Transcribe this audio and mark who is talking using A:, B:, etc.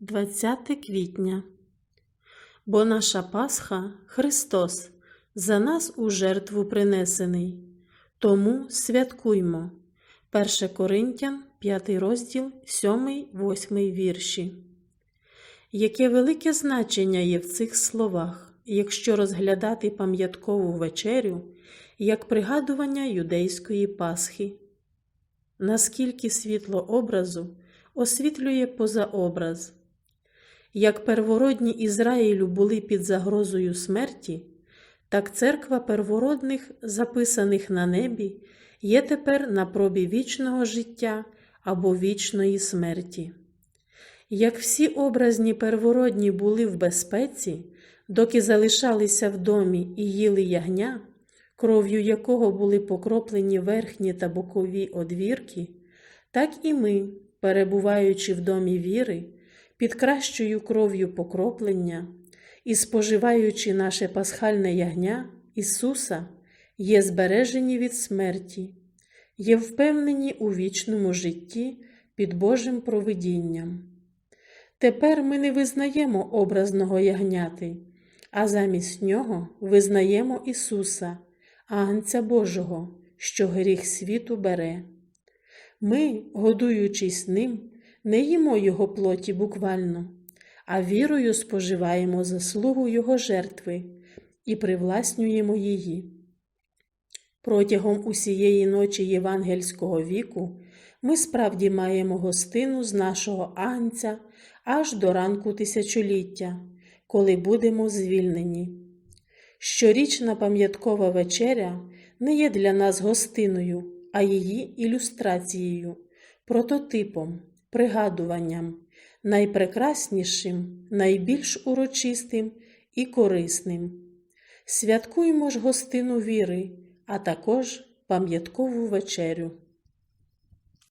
A: 20 квітня. Бо наша Пасха Христос за нас у жертву принесений. Тому святкуймо. 1 Коринтян, 5 розділ, 7-8 вірші. Яке велике значення є в цих словах, якщо розглядати пам'яткову вечерю як пригадування юдейської Пасхи. Наскільки світло образу освітлює позаобраз. Як первородні Ізраїлю були під загрозою смерті, так церква первородних, записаних на небі, є тепер на пробі вічного життя або вічної смерті. Як всі образні первородні були в безпеці, доки залишалися в домі і їли ягня, кров'ю якого були покроплені верхні та бокові одвірки, так і ми, перебуваючи в домі віри, під кращою кров'ю покроплення і споживаючи наше пасхальне ягня Ісуса, є збережені від смерті, є впевнені у вічному житті під Божим провидінням. Тепер ми не визнаємо образного ягняти, а замість нього визнаємо Ісуса, Агнця Божого, що гріх світу бере. Ми, годуючись ним, не їмо Його плоті буквально, а вірою споживаємо заслугу Його жертви і привласнюємо її. Протягом усієї ночі євангельського віку ми справді маємо гостину з нашого Агнця аж до ранку тисячоліття, коли будемо звільнені. Щорічна пам'яткова вечеря не є для нас гостиною, а її ілюстрацією, прототипом, пригадуванням, найпрекраснішим, найбільш урочистим і корисним. Святкуймо ж гостину віри, а також пам'яткову вечерю.